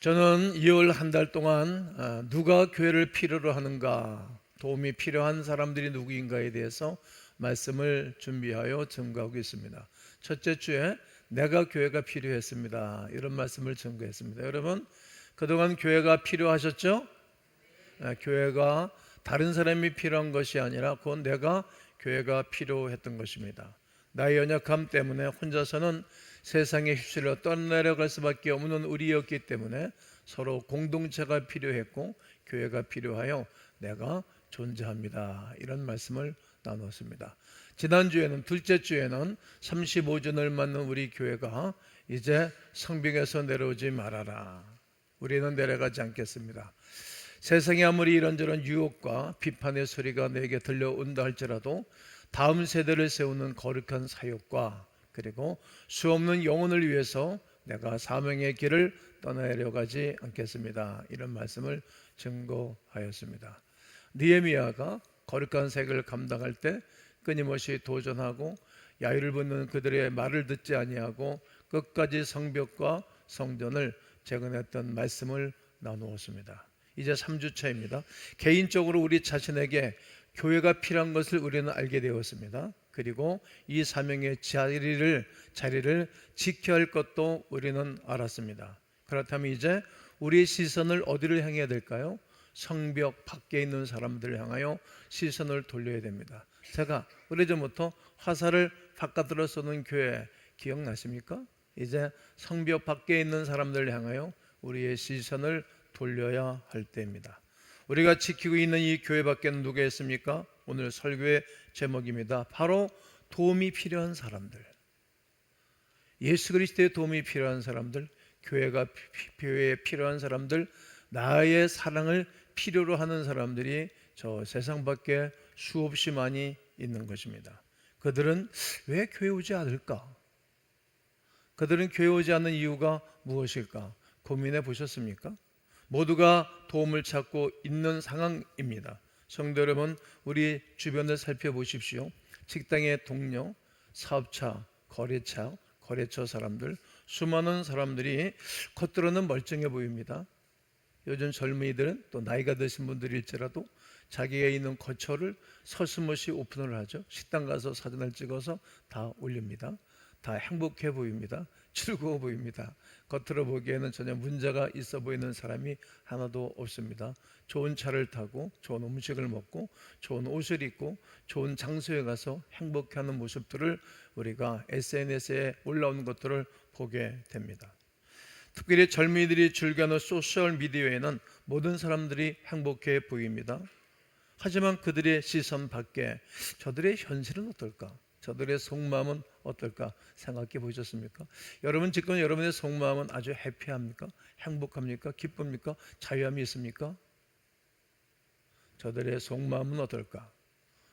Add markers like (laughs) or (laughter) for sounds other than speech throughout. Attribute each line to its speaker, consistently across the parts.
Speaker 1: 저는 2월 한 달 동안 아, 누가 교회를 필요로 하는가, 도움이 필요한 사람들이 누구인가에 대해서 말씀을 준비하여 증거하고 있습니다. 첫째 주에 내가 교회가 필요했습니다. 이런 말씀을 증거했습니다. 여러분, 그동안 교회가 필요하셨죠? 아, 교회가 다른 사람이 필요한 것이 아니라 그건 내가 교회가 필요했던 것입니다. 나의 연약함 때문에 혼자서는 세상에 휩쓸려 떠내려갈 수밖에 없는 우리였기 때문에 서로 공동체가 필요했고 교회가 필요하여 내가 존재합니다. 이런 말씀을 나눴습니다. 지난주에는 둘째 주에는 35주년을 맞는 우리 교회가 이제 성벽에서 내려오지 말아라. 우리는 내려가지 않겠습니다. 세상에 아무리 이런저런 유혹과 비판의 소리가 내게 들려온다 할지라도 다음 세대를 세우는 거룩한 사역과 그리고 수없는 영혼을 위해서 내가 사명의 길을 떠나려가지 않겠습니다. 이런 말씀을 증거하였습니다. 니에미아가 거룩한 색을 감당할 때 끊임없이 도전하고 야유를 붙는 그들의 말을 듣지 아니하고 끝까지 성벽과 성전을 재건했던 말씀을 나누었습니다. 이제 3주 차입니다. 개인적으로 우리 자신에게 교회가 필요한 것을 우리는 알게 되었습니다. 그리고 이 사명의 자리를 자리를 지켜야 할 것도 우리는 알았습니다. 그렇다면 이제 우리의 시선을 어디를 향해야 될까요? 성벽 밖에 있는 사람들을 향하여 시선을 돌려야 됩니다. 제가 오래전부터 화살을 바깥으로 쏘는 교회 기억나십니까? 이제 성벽 밖에 있는 사람들을 향하여 우리의 시선을 돌려야 할 때입니다. 우리가 지키고 있는 이 교회 밖에는 누가 있습니까? 오늘 설교의 제목입니다. 바로 도움이 필요한 사람들. 예수 그리스도의 도움이 필요한 사람들, 교회가 피- 교회에 필요한 사람들, 나의 사랑을 필요로 하는 사람들이 저 세상 밖에 수없이 많이 있는 것입니다. 그들은 왜 교회 오지 않을까? 그들은 교회 오지 않는 이유가 무엇일까? 고민해 보셨습니까? 모두가 도움을 찾고 있는 상황입니다. 성도 여러분, 우리 주변을 살펴보십시오. 식당의 동료, 사업차, 거래차, 거래처 사람들, 수많은 사람들이 겉으로는 멀쩡해 보입니다. 요즘 젊은이들은 또 나이가 드신 분들일지라도 자기가 있는 거처를 서슴없이 오픈을 하죠. 식당 가서 사진을 찍어서 다 올립니다. 다 행복해 보입니다. 즐거워 보입니다. 겉으로 보기에는 전혀 문제가 있어 보이는 사람이 하나도 없습니다. 좋은 차를 타고 좋은 음식을 먹고 좋은 옷을 입고 좋은 장소에 가서 행복해하는 모습들을 우리가 SNS에 올라오는 것들을 보게 됩니다. 특별히 젊은이들이 즐겨하는 소셜 미디어에는 모든 사람들이 행복해 보입니다. 하지만 그들의 시선 밖에 저들의 현실은 어떨까? 저들의 속마음은 어떨까 생각해 보셨습니까? 여러분 지금 여러분의 속마음은 아주 해피합니까? 행복합니까? 기쁩니까? 자유함이 있습니까? 저들의 속마음은 어떨까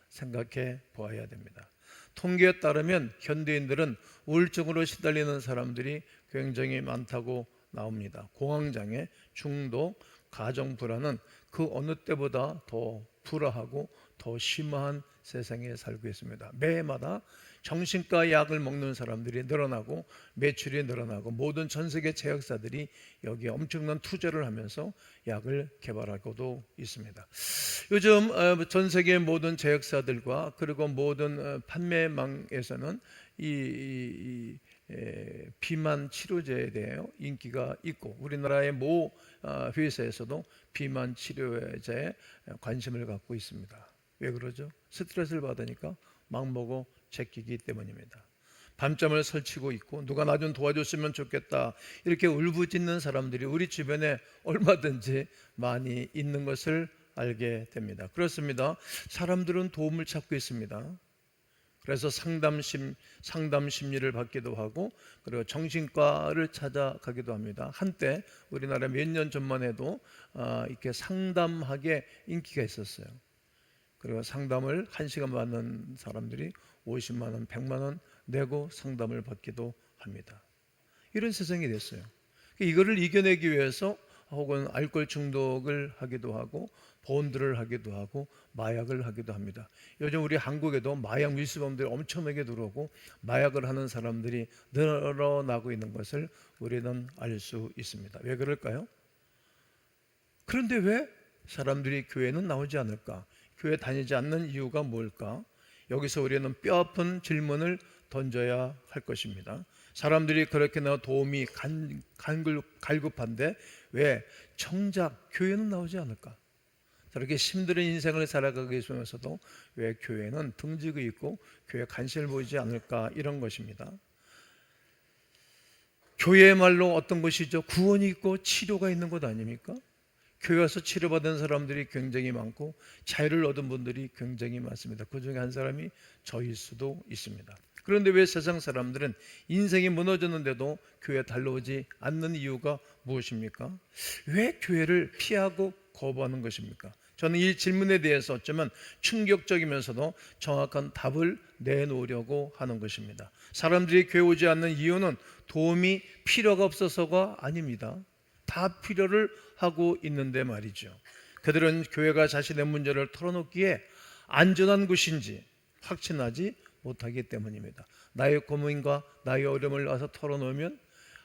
Speaker 1: 생각해 보아야 됩니다. 통계에 따르면 현대인들은 우울증으로 시달리는 사람들이 굉장히 많다고 나옵니다. 공황장애, 중독, 가정 불안은 그 어느 때보다 더 불화하고 더 심한 세상에 살고 있습니다. 매해마다 정신과 약을 먹는 사람들이 늘어나고 매출이 늘어나고 모든 전 세계 제약사들이 여기에 엄청난 투자를 하면서 약을 개발하고도 있습니다. 요즘 어, 전 세계 모든 제약사들과 그리고 모든 어, 판매망에서는 이, 이- 이, 에, 비만 치료제에 대해 인기가 있고 우리나라의 모 어, 회사에서도 비만 치료제에 관심을 갖고 있습니다. 왜 그러죠? 스트레스를 받으니까 막 먹어 제끼기 때문입니다. 밤잠을 설치고 있고 누가 나 좀 도와줬으면 좋겠다 이렇게 울부짖는 사람들이 우리 주변에 얼마든지 많이 있는 것을 알게 됩니다. 그렇습니다. 사람들은 도움을 찾고 있습니다. 그래서 상담심 상담 심리를 받기도 하고 그리고 정신과를 찾아가기도 합니다. 한때 우리나라 몇 년 전만 해도 아, 이렇게 상담하게 인기가 있었어요. 그리고 상담을 한 시간 받는 사람들이 50만 원, 100만 원 내고 상담을 받기도 합니다. 이런 세상이 됐어요. 이거를 이겨내기 위해서 혹은 알코올 중독을 하기도 하고 보온들을 하기도 하고 마약을 하기도 합니다. 요즘 우리 한국에도 마약 밀수범들이 엄청나게 들어오고 마약을 하는 사람들이 늘어나고 있는 것을 우리는 알 수 있습니다. 왜 그럴까요? 그런데 왜 사람들이 교회는 나오지 않을까? 교회 다니지 않는 이유가 뭘까? 여기서 우리는 뼈아픈 질문을 던져야 할 것입니다. 사람들이 그렇게 나 도움이 간, 간글, 갈급한데 왜 정작 교회는 나오지 않을까? 저렇게 힘든 인생을 살아가고 있으면서도 왜 교회는 등지고 있고 교회 관심을 보이지 않을까 이런 것입니다. 교회의 말로 어떤 것이죠? 구원이 있고 치료가 있는 것 아닙니까? 교회 와서 치료받은 사람들이 굉장히 많고 자유를 얻은 분들이 굉장히 많습니다. 그 중에 한 사람이 저일 수도 있습니다. 그런데 왜 세상 사람들은 인생이 무너졌는데도 교회에 달려오지 않는 이유가 무엇입니까? 왜 교회를 피하고 거부하는 것입니까? 저는 이 질문에 대해서 어쩌면 충격적이면서도 정확한 답을 내놓으려고 하는 것입니다. 사람들이 교회 오지 않는 이유는 도움이 필요가 없어서가 아닙니다. 다 필요를 하고 있는데 말이죠. 그들은 교회가 자신의 문제를 털어놓기에 안전한 곳인지 확신하지 못하기 때문입니다. 나의 고민과 나의 어려움을 와서 털어놓으면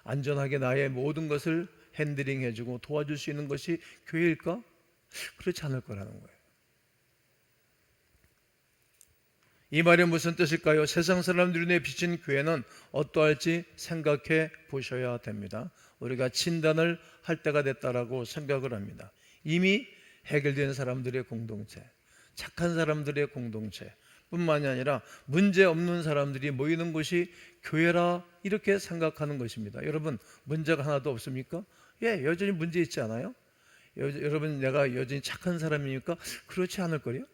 Speaker 1: 안전하게 나의 모든 것을 핸들링 해주고 도와줄 수 있는 것이 교회일까? 그렇지 않을 거라는 거예요. 이 말이 무슨 뜻일까요? 세상 사람들이 내 비친 교회는 어떠할지 생각해 보셔야 됩니다. 우리가 진단을 할 때가 됐다라고 생각을 합니다. 이미 해결된 사람들의 공동체, 착한 사람들의 공동체, 뿐만이 아니라 문제 없는 사람들이 모이는 곳이 교회라 이렇게 생각하는 것입니다. 여러분 문제가 하나도 없습니까? 예, 여전히 문제 있지 않아요? 여, 여러분 내가 여전히 착한 사람이니까 그렇지 않을 거요.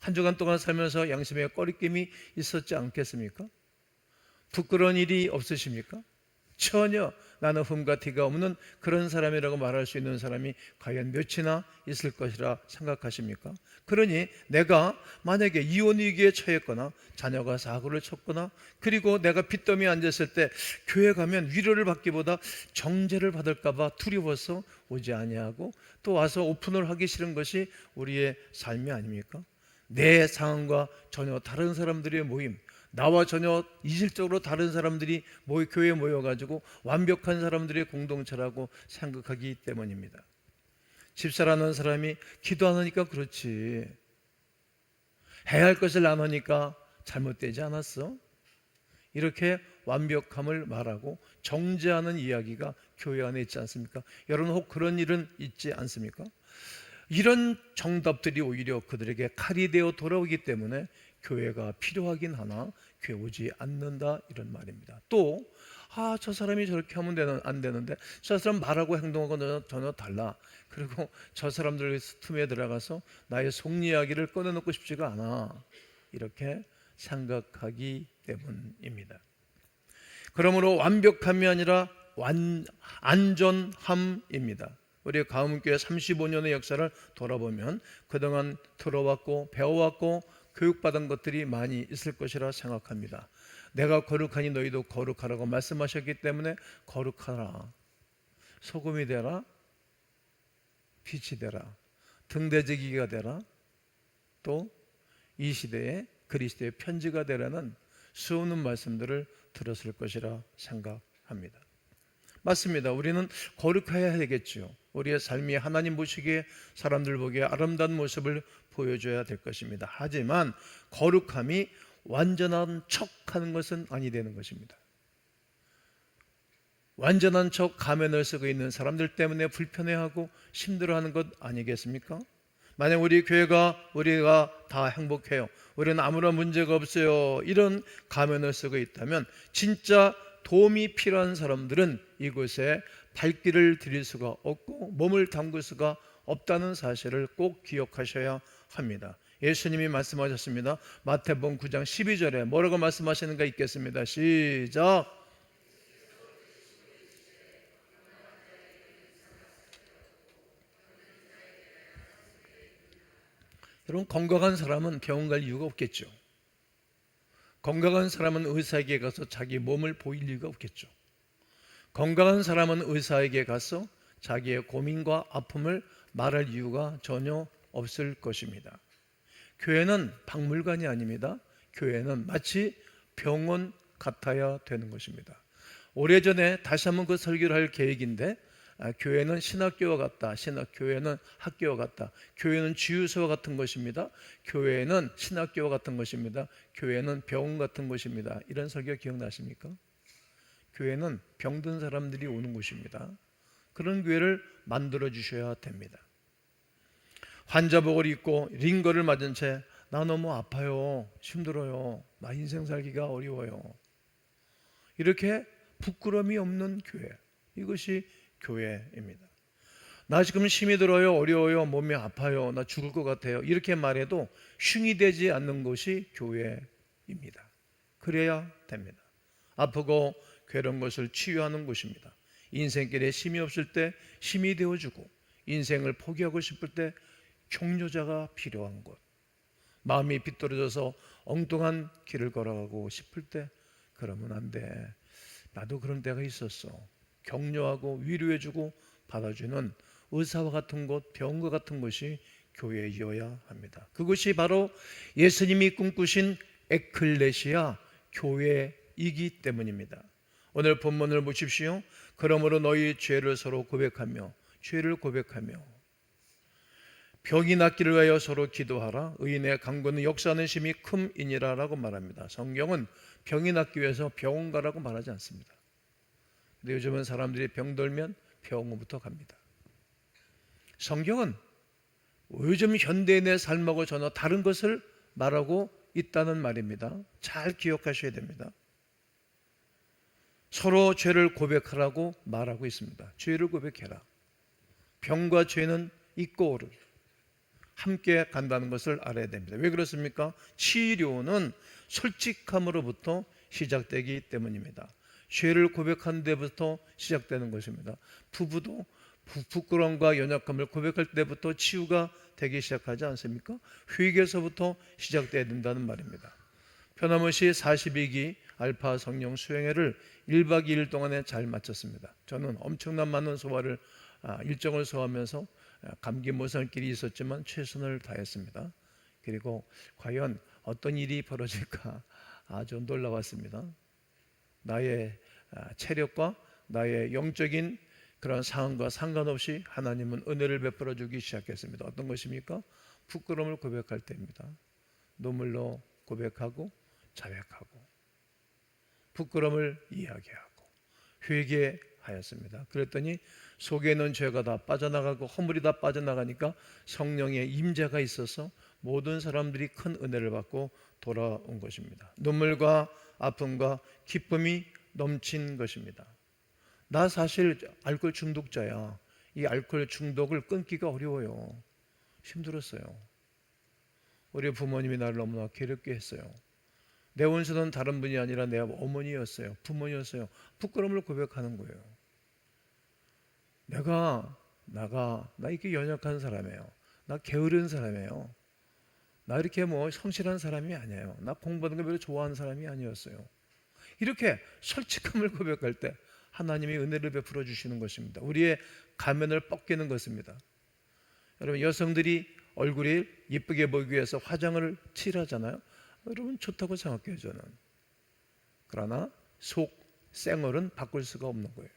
Speaker 1: 한 주간 동안 살면서 양심에 꺼리낌이 있었지 않겠습니까? 부끄러운 일이 없으십니까? 전혀 나는 흠과 티가 없는 그런 사람이라고 말할 수 있는 사람이 과연 몇이나 있을 것이라 생각하십니까? 그러니 내가 만약에 이혼 위기에 처했거나 자녀가 사고를 쳤거나 그리고 내가 빚더미에 앉았을 때 교회 가면 위로를 받기보다 정죄를 받을까 봐 두려워서 오지 아니하고 또 와서 오픈을 하기 싫은 것이 우리의 삶이 아닙니까? 내 상황과 전혀 다른 사람들의 모임, 나와 전혀 이질적으로 다른 사람들이 모여 교회에 모여가지고 완벽한 사람들의 공동체라고 생각하기 때문입니다. 집사라는 사람이 기도 안 하니까 그렇지. 해야 할 것을 안 하니까 잘못되지 않았어? 이렇게 완벽함을 말하고 정죄하는 이야기가 교회 안에 있지 않습니까? 여러분 혹 그런 일은 있지 않습니까? 이런 정답들이 오히려 그들에게 칼이 되어 돌아오기 때문에 교회가 필요하긴 하나 교회 오지 않는다 이런 말입니다. 또 아, 저 사람이 저렇게 하면 되는, 안 되는데 저 사람 말하고 행동하고 전혀, 전혀 달라. 그리고 저 사람들 틈에 들어가서 나의 속 이야기를 꺼내놓고 싶지가 않아. 이렇게 생각하기 때문입니다. 그러므로 완벽함이 아니라 완, 안전함입니다. 우리 가음교회 35년의 역사를 돌아보면 그동안 들어왔고 배워왔고 교육받은 것들이 많이 있을 것이라 생각합니다. 내가 거룩하니 너희도 거룩하라고 말씀하셨기 때문에 거룩하라. 소금이 되라. 빛이 되라. 등대지기가 되라. 또 이 시대에 그리스도의 편지가 되라는 수없는 말씀들을 들었을 것이라 생각합니다. 맞습니다. 우리는 거룩해야 되겠죠. 우리의 삶이 하나님 보시기에 사람들 보기에 아름다운 모습을 보여줘야 될 것입니다. 하지만 거룩함이 완전한 척 하는 것은 아니 되는 것입니다. 완전한 척 가면을 쓰고 있는 사람들 때문에 불편해하고 힘들어하는 것 아니겠습니까? 만약 우리 교회가 우리가 다 행복해요. 우리는 아무런 문제가 없어요. 이런 가면을 쓰고 있다면 진짜 도움이 필요한 사람들은 이곳에 발길을 들일 수가 없고 몸을 담글 수가 없다는 사실을 꼭 기억하셔야 합니다. 예수님이 말씀하셨습니다. 마태복음 9장 12절에 뭐라고 말씀하시는가 있겠습니다. 시작. 여러분 건강한 사람은 병원 갈 이유가 없겠죠. 건강한 사람은 의사에게 가서 자기 몸을 보일 이유가 없겠죠. 건강한 사람은 의사에게 가서 자기의 고민과 아픔을 말할 이유가 전혀 없을 것입니다. 교회는 박물관이 아닙니다. 교회는 마치 병원 같아야 되는 것입니다. 오래전에 다시 한번 그 설교를 할 계획인데 아, 교회는 신학교와 같다. 신학 교회는 학교와 같다. 교회는 주유소와 같은 것입니다. 교회는 신학교와 같은 것입니다. 교회는 병원 같은 것입니다. 이런 설교 기억나십니까? 교회는 병든 사람들이 오는 곳입니다. 그런 교회를 만들어 주셔야 됩니다. 환자복을 입고 링거를 맞은 채 나 너무 아파요. 힘들어요. 나 인생 살기가 어려워요. 이렇게 부끄러움이 없는 교회. 이것이 교회입니다. 나 지금 힘이 들어요. 어려워요. 몸이 아파요. 나 죽을 것 같아요. 이렇게 말해도 흉이 되지 않는 것이 교회입니다. 그래야 됩니다. 아프고 괴로운 것을 치유하는 곳입니다. 인생길에 힘이 없을 때 힘이 되어주고 인생을 포기하고 싶을 때 격려자가 필요한 곳. 마음이 비뚤어져서 엉뚱한 길을 걸어가고 싶을 때 그러면 안 돼. 나도 그런 때가 있었어. 격려하고 위로해주고 받아주는 의사와 같은 곳, 병과 같은 곳이 교회이어야 합니다. 그것이 바로 예수님이 꿈꾸신 에클레시아 교회이기 때문입니다. 오늘 본문을 보십시오. 그러므로 너희 죄를 서로 고백하며 죄를 고백하며 병이 낫기를 위하여 서로 기도하라. 의인의 강구는 역사하는 심이 큼이니라라고 말합니다. 성경은 병이 낫기 위해서 병원 가라고 말하지 않습니다. 근데 요즘은 사람들이 병들면 병원부터 갑니다. 성경은 요즘 현대인의 삶하고 전혀 다른 것을 말하고 있다는 말입니다. 잘 기억하셔야 됩니다. 서로 죄를 고백하라고 말하고 있습니다. 죄를 고백해라. 병과 죄는 있고 오를 함께 간다는 것을 알아야 됩니다. 왜 그렇습니까? 치료는 솔직함으로부터 시작되기 때문입니다. 죄를 고백한 데부터 시작되는 것입니다. 부부도 부끄러움과 연약함을 고백할 때부터 치유가 되기 시작하지 않습니까? 회개에서부터 시작돼야 된다는 말입니다. 변함없이 42기 알파 성령 수행회를 1박 2일 동안에 잘 마쳤습니다. 저는 엄청난 많은 소화를 아, 일정을 소화하면서 감기 모살길이 있었지만 최선을 다했습니다. 그리고 과연 어떤 일이 벌어질까 (laughs) 아주 놀라웠습니다. 나의 아, 체력과 나의 영적인 그런 상황과 상관없이 하나님은 은혜를 베풀어 주기 시작했습니다. 어떤 것입니까? 부끄러움을 고백할 때입니다. 눈물로 고백하고 자백하고 부끄러움을 이야기하고 회개하였습니다. 그랬더니 속에 있는 죄가 다 빠져나가고 허물이 다 빠져나가니까 성령의 임재가 있어서 모든 사람들이 큰 은혜를 받고 돌아온 것입니다. 눈물과 아픔과 기쁨이 넘친 것입니다. 나 사실 알코올 중독자야. 이 알코올 중독을 끊기가 어려워요. 힘들었어요. 우리 부모님이 나를 너무나 괴롭게 했어요. 내 원수는 다른 분이 아니라 내 어머니였어요. 부모니였어요. 부끄러움을 고백하는 거예요. 내가 나가 나 이렇게 연약한 사람이에요. 나 게으른 사람이에요. 나 이렇게 뭐 성실한 사람이 아니에요. 나 공부하는 거 별로 좋아하는 사람이 아니었어요. 이렇게 솔직함을 고백할 때 하나님이 은혜를 베풀어 주시는 것입니다. 우리의 가면을 벗기는 것입니다. 여러분 여성들이 얼굴이 예쁘게 보이기 위해서 화장을 칠하잖아요. 여러분 좋다고 생각해요 저는. 그러나 속 생얼은 바꿀 수가 없는 거예요.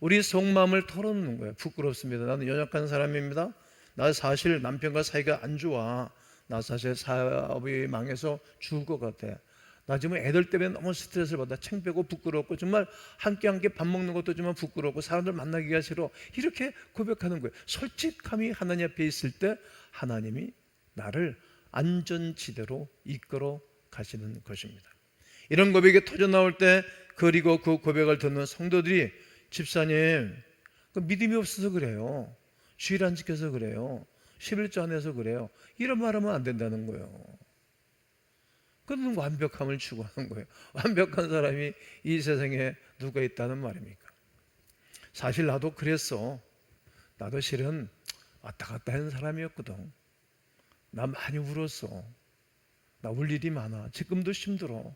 Speaker 1: 우리 속마음을 털어놓는 거예요. 부끄럽습니다. 나는 연약한 사람입니다. 나 사실 남편과 사이가 안 좋아. 나 사실 사업이 망해서 죽을 것 같아. 나 지금 애들 때문에 너무 스트레스를 받아 창피하고 부끄럽고 정말 함께 함께 밥 먹는 것도 정말 부끄럽고 사람들 만나기가 싫어 이렇게 고백하는 거예요 솔직함이 하나님 앞에 있을 때 하나님이 나를 안전지대로 이끌어 가시는 것입니다 이런 고백이 터져 나올 때 그리고 그 고백을 듣는 성도들이 집사님, 그 믿음이 없어서 그래요. 주일 안 지켜서 그래요. 11조 안 해서 그래요. 이런 말 하면 안 된다는 거예요. 그는 완벽함을 추구하는 거예요. 완벽한 사람이 이 세상에 누가 있다는 말입니까? 사실 나도 그랬어. 나도 실은 왔다 갔다 하는 사람이었거든. 나 많이 울었어. 나 울 일이 많아. 지금도 힘들어.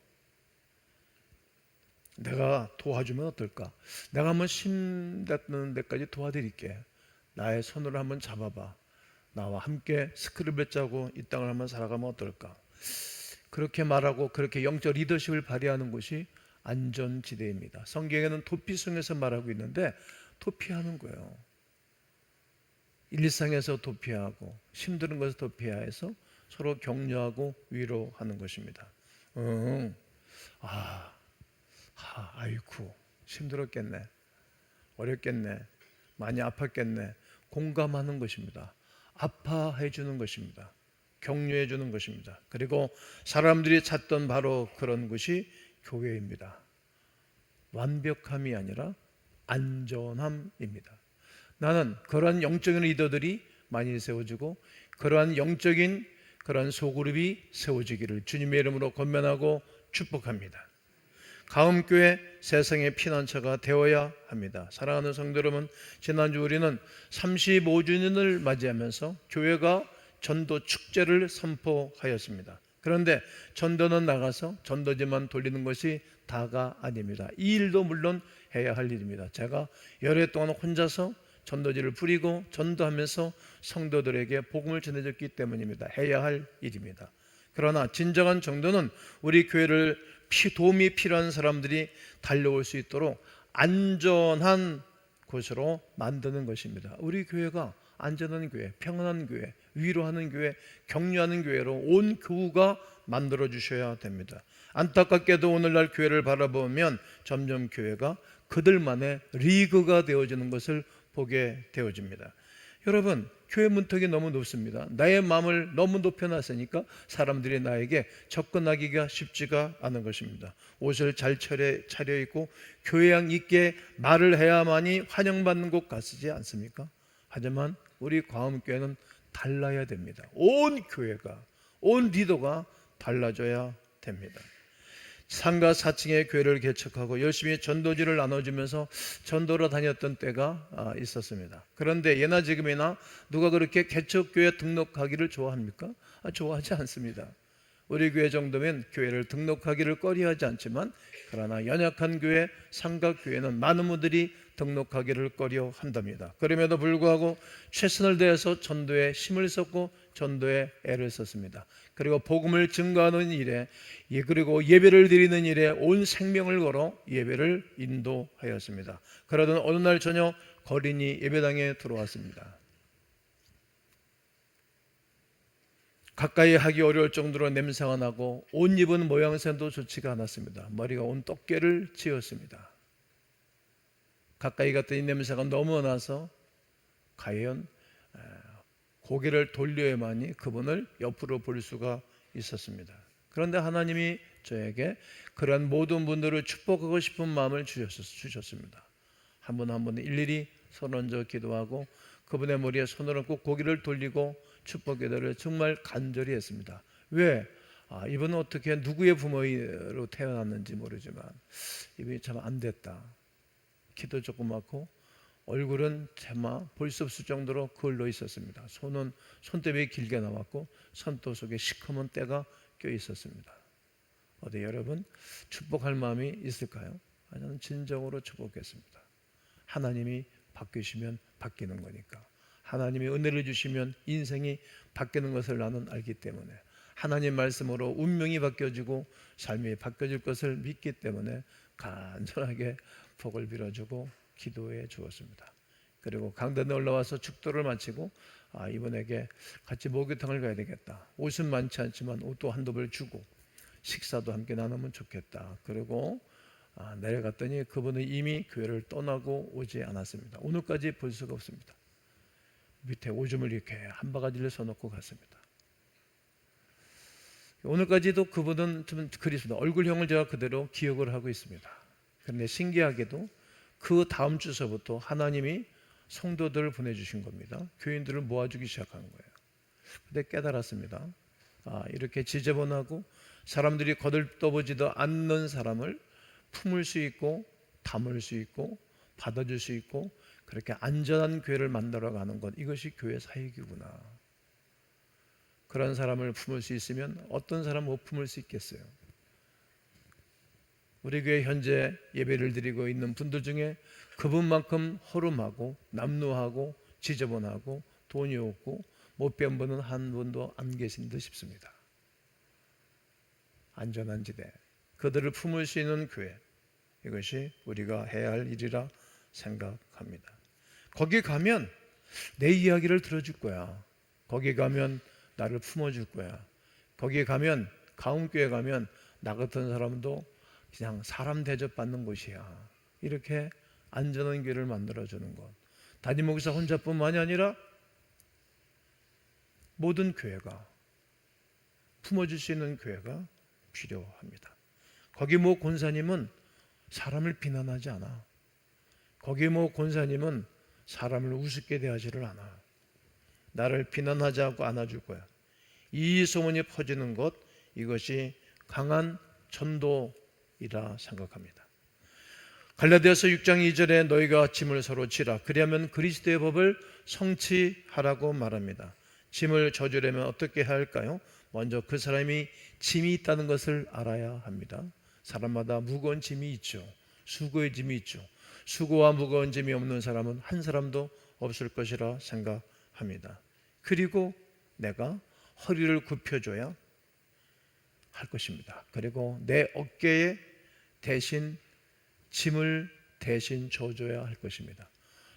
Speaker 1: 내가 도와주면 어떨까? 내가 한번 심닫는 데까지 도와드릴게. 나의 손으로 한번 잡아봐. 나와 함께 스크립을 짜고 이 땅을 한번 살아가면 어떨까? 그렇게 말하고 그렇게 영적 리더십을 발휘하는 곳이 안전지대입니다. 성경에는 도피성에서 말하고 있는데 도피하는 거예요. 일상에서 도피하고 힘든 것에서 도피해서 서로 격려하고 위로하는 것입니다. 응. 아, 아, 아이쿠 힘들었겠네, 어렵겠네, 많이 아팠겠네. 공감하는 것입니다. 아파해 주는 것입니다. 격려해 주는 것입니다. 그리고 사람들이 찾던 바로 그런 것이 교회입니다. 완벽함이 아니라 안전함입니다. 나는 그러한 영적인 리더들이 많이 세워지고 그러한 영적인 그러한 소그룹이 세워지기를 주님의 이름으로 권면하고 축복합니다. 가음교회 세상의 피난처가 되어야 합니다. 사랑하는 성도 여러분, 지난주 우리는 35주년을 맞이하면서 교회가 전도 축제를 선포하였습니다. 그런데 전도는 나가서 전도지만 돌리는 것이 다가 아닙니다. 이 일도 물론 해야 할 일입니다. 제가 열해 동안 혼자서 전도지를 부리고 전도하면서 성도들에게 복음을 전해줬기 때문입니다. 해야 할 일입니다. 그러나 진정한 정도는 우리 교회를 피, 도움이 필요한 사람들이 달려올 수 있도록 안전한 곳으로 만드는 것입니다. 우리 교회가 안전한 교회, 평안한 교회, 위로하는 교회, 격려하는 교회로 온 교우가 만들어 주셔야 됩니다. 안타깝게도 오늘날 교회를 바라보면 점점 교회가 그들만의 리그가 되어지는 것을 보게 되어집니다. 여러분, 교회 문턱이 너무 높습니다. 나의 마음을 너무 높여놨으니까 사람들이 나에게 접근하기가 쉽지가 않은 것입니다. 옷을 잘 차려, 차려입고 교양 있게 말을 해야만이 환영받는 곳 같지 않습니까? 하지만 우리 광음교회는 달라야 됩니다. 온 교회가, 온 리더가 달라져야 됩니다. 상가 4층의 교회를 개척하고 열심히 전도지를 나눠주면서 전도로 다녔던 때가 아, 있었습니다. 그런데 예나 지금이나 누가 그렇게 개척교회 등록하기를 좋아합니까? 아, 좋아하지 않습니다. 우리 교회 정도면 교회를 등록하기를 꺼려하지 않지만 그러나 연약한 교회, 상가교회는 많은 분들이 등록하기를 꺼려 한답니다. 그럼에도 불구하고 최선을 다해서 전도에 힘을 썼고 전도에 애를 썼습니다. 그리고 복음을 증거하는 일에 예, 그리고 예배를 드리는 일에 온 생명을 걸어 예배를 인도하였습니다. 그러던 어느 날 저녁 거린이 예배당에 들어왔습니다. 가까이 하기 어려울 정도로 냄새가 나고 옷 입은 모양새도 좋지가 않았습니다. 머리가 온 떡깨를 지었습니다. 가까이 갔더니 냄새가 너무 나서 과연 고개를 돌려야만이 그분을 옆으로 볼 수가 있었습니다. 그런데 하나님이 저에게 그러한 모든 분들을 축복하고 싶은 마음을 주셨습니다. 한 분 한 분 일일이 손 얹어 기도하고 그분의 머리에 손을 얹고 고개를 돌리고 축복 기도를 정말 간절히 했습니다. 왜? 아, 이분은 어떻게 누구의 부모로 태어났는지 모르지만 이분이 참 안 됐다. 키도 조그맣고 얼굴은 차마 볼 수 없을 정도로 걸러 있었습니다. 손은 손톱이 길게 나왔고 손톱 속에 시커먼 때가 껴 있었습니다. 어디 여러분 축복할 마음이 있을까요? 저는 진정으로 축복했습니다. 하나님이 바뀌시면 바뀌는 거니까. 하나님이 은혜를 주시면 인생이 바뀌는 것을 나는 알기 때문에 하나님 말씀으로 운명이 바뀌어지고 삶이 바뀌어질 것을 믿기 때문에 간절하게 복을 빌어주고 기도해 주었습니다. 그리고 강단에 올라와서 축도를 마치고 아, 이분에게 같이 목욕탕을 가야 되겠다. 옷은 많지 않지만 옷도 한두 벌 주고 식사도 함께 나누면 좋겠다. 그리고 아, 내려갔더니 그분은 이미 교회를 떠나고 오지 않았습니다. 오늘까지 볼 수가 없습니다. 밑에 오줌을 이렇게 한 바가지를 써놓고 갔습니다. 오늘까지도 그분은 좀 그리스도 얼굴형을 제가 그대로 기억을 하고 있습니다. 그런데 신기하게도 그 다음 주서부터 하나님이 성도들을 보내주신 겁니다. 교인들을 모아주기 시작한 거예요. 근데 깨달았습니다. 아, 이렇게 지저분하고 사람들이 거들떠보지도 않는 사람을 품을 수 있고 담을 수 있고 받아줄 수 있고 그렇게 안전한 교회를 만들어 가는 것 이것이 교회 사역이구나. 그런 사람을 품을 수 있으면 어떤 사람 못 품을 수 있겠어요? 우리 교회 현재 예배를 드리고 있는 분들 중에 그분만큼 허름하고 남루하고 지저분하고 돈이 없고 못 배운 분은 한 분도 안 계신 듯 싶습니다. 안전한 지대, 그들을 품을 수 있는 교회 이것이 우리가 해야 할 일이라 생각합니다. 거기 가면 내 이야기를 들어줄 거야. 거기 가면 나를 품어줄 거야. 거기 가면 가운교회 가면 나 같은 사람도 그냥 사람 대접받는 곳이야. 이렇게 안전한 교회를 만들어주는 것. 담임 목사 혼자뿐만이 아니라 모든 교회가 품어줄 수 있는 교회가 필요합니다. 거기 뭐 권사님은 사람을 비난하지 않아. 거기 뭐 권사님은 사람을 우습게 대하지를 않아. 나를 비난하지 않고 안아줄 거야. 이 소문이 퍼지는 것 이것이 강한 전도 이라 생각합니다. 갈라디아서 6장 2절에 너희가 짐을 서로 지라 그리하면 그리스도의 법을 성취하라고 말합니다. 짐을 져주려면 어떻게 해야 할까요? 먼저 그 사람이 짐이 있다는 것을 알아야 합니다. 사람마다 무거운 짐이 있죠. 수고의 짐이 있죠. 수고와 무거운 짐이 없는 사람은 한 사람도 없을 것이라 생각합니다. 그리고 내가 허리를 굽혀줘야 할 것입니다. 그리고 내 어깨에 대신 짐을 대신 져줘야 할 것입니다.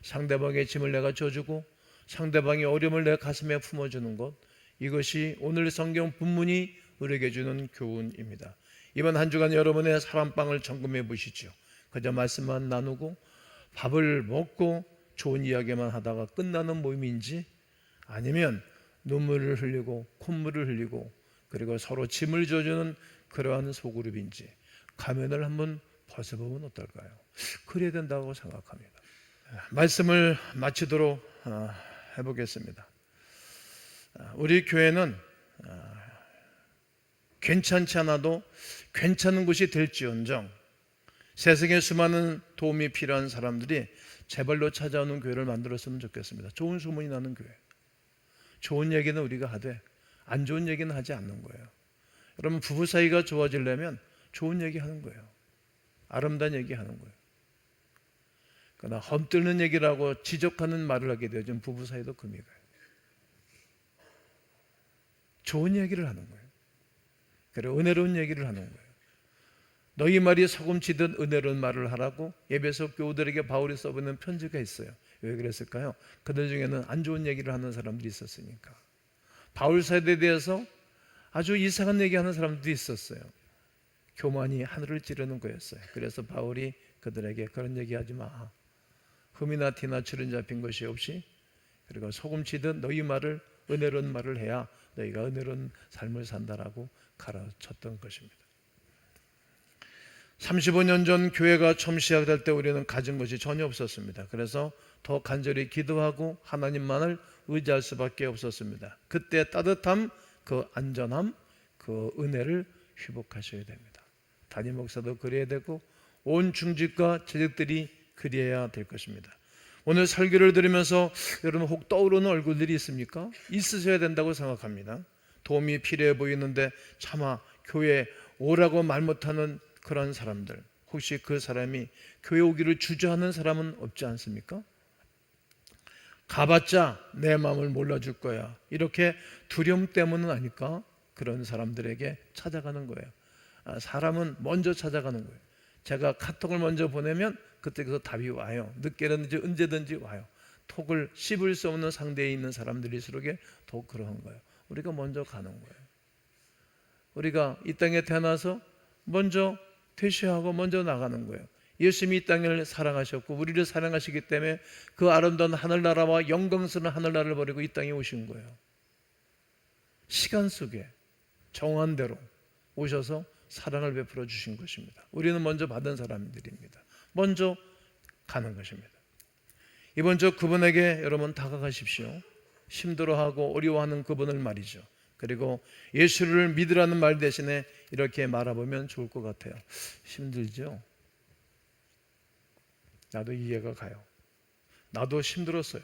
Speaker 1: 상대방의 짐을 내가 져주고 상대방의 어려움을 내 가슴에 품어주는 것 이것이 오늘 성경 본문이 우리에게 주는 교훈입니다. 이번 한 주간 여러분의 사랑방을 점검해 보시죠. 그저 말씀만 나누고 밥을 먹고 좋은 이야기만 하다가 끝나는 모임인지 아니면 눈물을 흘리고 콧물을 흘리고 그리고 서로 짐을 져주는 그러한 소그룹인지 가면을 한번 벗어보면 어떨까요? 그래야 된다고 생각합니다. 말씀을 마치도록 어, 해보겠습니다. 어, 우리 교회는 어, 괜찮지 않아도 괜찮은 곳이 될지언정 세상에 수많은 도움이 필요한 사람들이 제발로 찾아오는 교회를 만들었으면 좋겠습니다. 좋은 소문이 나는 교회. 좋은 얘기는 우리가 하되 안 좋은 얘기는 하지 않는 거예요. 여러분 부부 사이가 좋아지려면 좋은 얘기 하는 거예요. 아름다운 얘기 하는 거예요. 그러나 험뜨는 얘기라고 지적하는 말을 하게 되어진 부부 사이도 금이 가요. 좋은 얘기를 하는 거예요. 그리고 은혜로운 얘기를 하는 거예요. 너희 말이 소금치듯 은혜로운 말을 하라고 예배석 교우들에게 바울이 써보는 편지가 있어요. 왜 그랬을까요? 그들 중에는 안 좋은 얘기를 하는 사람들이 있었으니까. 바울 사도에 대해서 아주 이상한 얘기하는 사람들이 있었어요. 교만이 하늘을 찌르는 거였어요. 그래서 바울이 그들에게 그런 얘기하지 마. 흠이나 티나 출연 잡힌 것이 없이 그리고 소금치듯 너희 말을 은혜로운 말을 해야 너희가 은혜로운 삶을 산다라고 가르쳤던 것입니다. 35년 전 교회가 처음 시작될 때 우리는 가진 것이 전혀 없었습니다. 그래서 더 간절히 기도하고 하나님만을 의지할 수밖에 없었습니다. 그때 따뜻함, 그 안전함, 그 은혜를 회복하셔야 됩니다. 담임 목사도 그래야 되고 온 중직과 재직들이 그리해야 될 것입니다. 오늘 설교를 들으면서 여러분 혹 떠오르는 얼굴들이 있습니까? 있으셔야 된다고 생각합니다. 도움이 필요해 보이는데 차마 교회 오라고 말 못하는 그런 사람들 혹시 그 사람이 교회 오기를 주저하는 사람은 없지 않습니까? 가봤자 내 마음을 몰라줄 거야. 이렇게 두려움 때문은 아닐까? 그런 사람들에게 찾아가는 거예요. 아, 사람은 먼저 찾아가는 거예요. 제가 카톡을 먼저 보내면 그때부터 답이 와요. 늦게든지 언제든지 와요. 톡을 씹을 수 없는 상대에 있는 사람들일수록에 더 그러한 거예요. 우리가 먼저 가는 거예요. 우리가 이 땅에 태어나서 먼저 퇴시하고 먼저 나가는 거예요. 예수님이 이 땅을 사랑하셨고 우리를 사랑하시기 때문에 그 아름다운 하늘나라와 영광스러운 하늘나라를 버리고 이 땅에 오신 거예요. 시간 속에 정한 대로 오셔서 사랑을 베풀어 주신 것입니다. 우리는 먼저 받은 사람들입니다. 먼저 가는 것입니다. 이번 주 그분에게 여러분 다가가십시오. 힘들어하고 어려워하는 그분을 말이죠. 그리고 예수를 믿으라는 말 대신에 이렇게 말아보면 좋을 것 같아요. 힘들죠? 나도 이해가 가요. 나도 힘들었어요.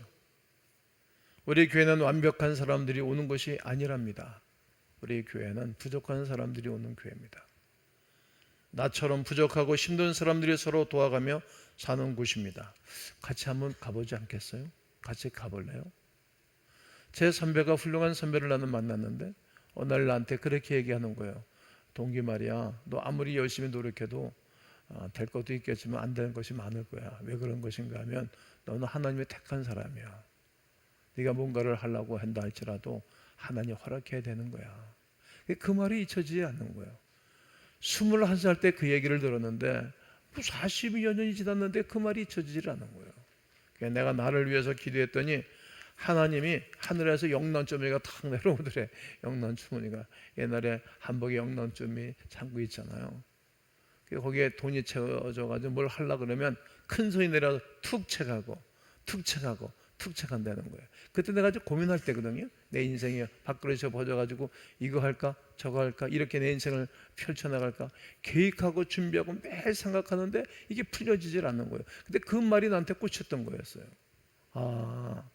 Speaker 1: 우리 교회는 완벽한 사람들이 오는 것이 아니랍니다. 우리 교회는 부족한 사람들이 오는 교회입니다. 나처럼 부족하고 힘든 사람들이 서로 도와가며 사는 곳입니다. 같이 한번 가보지 않겠어요? 같이 가볼래요? 제 선배가 훌륭한 선배를 나는 만났는데 어느 날 나한테 그렇게 얘기하는 거예요. 동기 말이야, 너 아무리 열심히 노력해도 어, 될 것도 있겠지만 안 되는 것이 많을 거야. 왜 그런 것인가 하면 너는 하나님의 택한 사람이야. 네가 뭔가를 하려고 한다 할지라도 하나님 허락해야 되는 거야. 그 말이 잊혀지지 않는 거예요. 21살 때 그 얘기를 들었는데 40여 년이 지났는데 그 말이 잊혀지질 않는 거예요. 그러니까 내가 나를 위해서 기도했더니 하나님이 하늘에서 영란주머니가 탁 내려오더래. 영란주머니가 옛날에 한복에 영란주머니 잠고 있잖아요. 그 거기에 돈이 채워져 가지고 뭘 하려 그러면 큰 손이 내려서 툭 채가고 툭 채가고 툭 채간다는 거예요. 그때 내가 좀 고민할 때거든요. 내 인생이 밥그릇에 버져 가지고 이거 할까 저거 할까 이렇게 내 인생을 펼쳐 나갈까 계획하고 준비하고 매일 생각하는데 이게 풀려지질 않는 거예요. 근데 그 말이 나한테 꽂혔던 거였어요. 아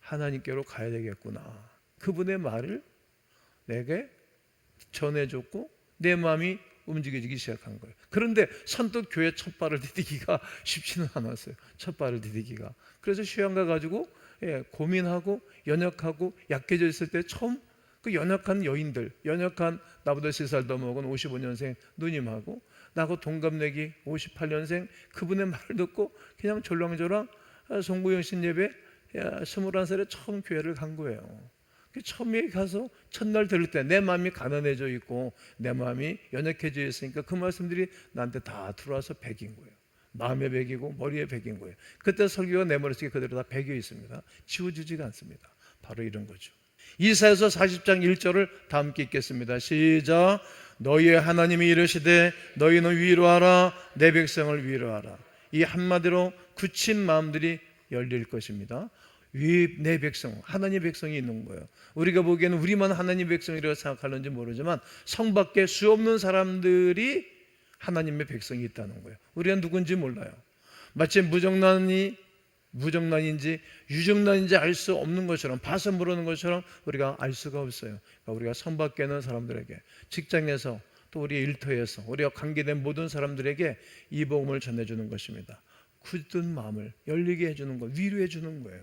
Speaker 1: 하나님께로 가야 되겠구나. 그분의 말을 내게 전해줬고 내 마음이 움직여지기 시작한 거예요. 그런데 선뜻 교회 첫 발을 디디기가 (laughs) 쉽지는 않았어요. 첫 발을 디디기가. 그래서 휴양 가 가지고 예, 고민하고 연약하고 약해져 있을 때 처음 그 연약한 여인들, 연약한 나보다 3살 더 먹은 55년생 누님하고 나하고 동갑내기 58년생 그분의 말을 듣고 그냥 졸랑졸랑 송구영 신 예배 21살에 처음 교회를 간 거예요. 그 처음에 가서 첫날 들을 때 내 마음이 가난해져 있고 내 마음이 연약해져 있으니까 그 말씀들이 나한테 다 들어와서 백인 거예요. 마음에 백이고 머리에 백인 거예요. 그때 설교가 내 머릿속에 그대로 다 백여 있습니다. 지워지지가 않습니다. 바로 이런 거죠. 이사에서 40장 1절을 다 함께 읽겠습니다. 시작. 너희의 하나님이 이르시되 너희는 위로하라 내 백성을 위로하라. 이 한마디로 굳힌 마음들이 열릴 것입니다. 위내 백성, 하나님 백성이 있는 거예요. 우리가 보기에는 우리만 하나님 백성이라고 생각하는지 모르지만 성 밖에 수 없는 사람들이 하나님의 백성이 있다는 거예요. 우리가 누군지 몰라요. 마치 무정란이 무정란인지 유정란인지 알 수 없는 것처럼 봐서 모르는 것처럼 우리가 알 수가 없어요. 그러니까 우리가 성 밖에 있는 사람들에게 직장에서 또 우리 일터에서 우리가 관계된 모든 사람들에게 이 복음을 전해주는 것입니다. 굳은 마음을 열리게 해주는 거, 위로해 주는 거예요.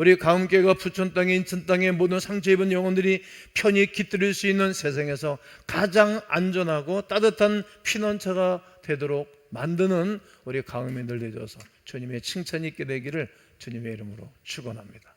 Speaker 1: 우리 가운교회가 부천 땅에 인천 땅에 모든 상처 입은 영혼들이 편히 깃들일 수 있는 세상에서 가장 안전하고 따뜻한 피난처가 되도록 만드는 우리 가음인들 되셔서 주님의 칭찬이 있게 되기를 주님의 이름으로 축원합니다.